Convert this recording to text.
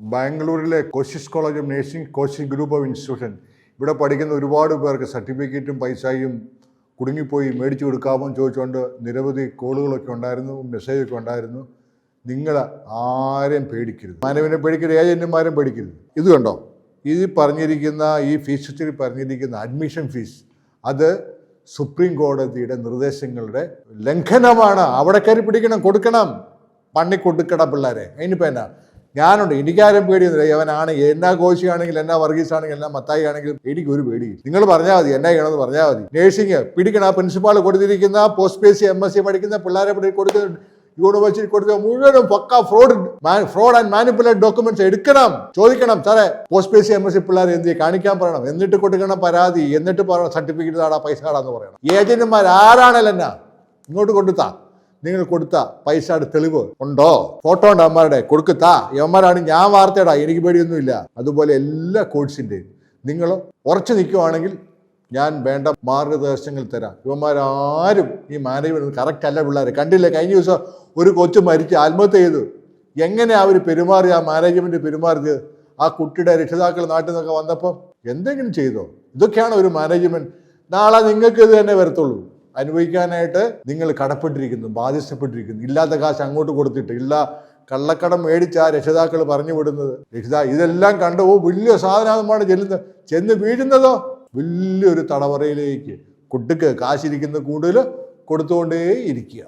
ബാംഗ്ലൂരിലെ കോശിസ് കോളേജും nursing Koshy group of institution. ഇവിടെ പഠിക്കുന്ന ഒരുപാട് പേർക്ക് സർട്ടിഫിക്കറ്റും പൈസയും കുടുങ്ങിപ്പോയി മേടിച്ചു കൊടുക്കാമോ ചോദിച്ചുകൊണ്ട് നിരവധി കോളുകളൊക്കെ ഉണ്ടായിരുന്നു മെസ്സേജൊക്കെ ഉണ്ടായിരുന്നു. നിങ്ങൾ ആരെയും പേടിക്കരുത്. മാനവിനെ പേടിക്കരുത് ഏജന്റുമാരും പേടിക്കരുത്. ഇത് കണ്ടോ? ഇത് പറഞ്ഞിരിക്കുന്ന ഈ ഫീസ് സ്ട്രക്ചറിൽ പറഞ്ഞിരിക്കുന്ന അഡ്മിഷൻ ഫീസ് അത് സുപ്രീം കോടതിയുടെ നിർദ്ദേശങ്ങളുടെ ലംഘനമാണ്. അവിടെ കയറി പിടിക്കണം കൊടുക്കണം. പണി കൊടുക്കണം പിള്ളേരെ. അതിനിപ്പോൾ എന്നാ? ഞാനുണ്ട്. എനിക്കാരും പേടിയൊന്നുമില്ല. അവനാണ് എന്നാ കോശിയാണെങ്കിൽ എന്നാ വർഗീസ് ആണെങ്കിൽ എന്നാ മത്തായി ആണെങ്കിലും എനിക്ക് ഒരു പേടി നിങ്ങൾ പറഞ്ഞാൽ മതി എന്നാ ചെയ്യണമെന്ന് പറഞ്ഞാൽ മതി. നേഴ്സിംഗ് പിടിക്കണം. ആ പ്രിൻസിപ്പാൾ കൊടുത്തിരിക്കുന്ന post P M S C പഠിക്കുന്ന പിള്ളേരെ കൊടുക്കുന്ന യൂണിവേഴ്സിറ്റി കൊടുത്ത മുഴുവനും pakka fraud fraud and manipulate documents എടുക്കണം. ചോദിക്കണം സാറേ പോസ്റ്റ് പേസി എം എസ് സി പിള്ളേർ എന്ത്? കാണിക്കാൻ പറയണം. എന്നിട്ട് കൊടുക്കണം പരാതി എന്നിട്ട് പറയണം സർട്ടിഫിക്കറ്റ് താടാ പൈസ താടാന്ന് പറയണം. ഏജന്റുമാർ ആരാണല്ലോ എന്നാ ഇങ്ങോട്ട് കൊടുത്താ നിങ്ങൾ കൊടുത്ത പൈസയുടെ തെളിവ് ഉണ്ടോ? ഫോട്ടോ ഉണ്ട് അമ്മമാരുടെ കൊടുക്കത്താ യവന്മാരാണ് ഞാൻ വാർത്തയടാ. എനിക്ക് പേടിയൊന്നുമില്ല. അതുപോലെ എല്ലാ കോഴ്സിന്റെയും നിങ്ങൾ ഉറച്ചു നിൽക്കുവാണെങ്കിൽ ഞാൻ വേണ്ട മാർഗദർശനങ്ങൾ തരാം. ഇവന്മാരാരും ഈ മാനേജ്മെന്റ് കറക്റ്റ് അല്ല പിള്ളേർ കണ്ടില്ലേ? കഴിഞ്ഞ ദിവസം ഒരു കൊച്ചു മരിച്ച് ആത്മഹത്യ ചെയ്തു. എങ്ങനെ അവർ പെരുമാറി ആ മാനേജ്മെന്റ് പെരുമാറിയത്? ആ കുട്ടിയുടെ രക്ഷിതാക്കൾ നാട്ടിൽ നിന്നൊക്കെ വന്നപ്പോൾ എന്തെങ്കിലും ചെയ്തോ? ഇതൊക്കെയാണ് ഒരു മാനേജ്മെന്റ് നാളെ നിങ്ങൾക്ക് ഇത് തന്നെ വരത്തുള്ളൂ. അനുഭവിക്കാനായിട്ട് നിങ്ങൾ കടപ്പെട്ടിരിക്കുന്നു ബാധിച്ചപ്പെട്ടിരിക്കുന്നു ഇല്ലാത്ത കാശ് അങ്ങോട്ട് കൊടുത്തിട്ട് ഇല്ല കള്ളക്കടം മേടിച്ച രക്ഷിതാക്കൾ പറഞ്ഞു വിടുന്നത്. രക്ഷിതാ ഇതെല്ലാം കണ്ടു ഓ വലിയ സാധനമാണ് ചെല്ലുന്നത് ചെന്ന് വീഴുന്നതോ? വലിയൊരു തടവറയിലേക്ക് കുട്ടിക്ക് കാശിരിക്കുന്ന കൂടുതൽ കൊടുത്തുകൊണ്ടേ ഇരിക്കുക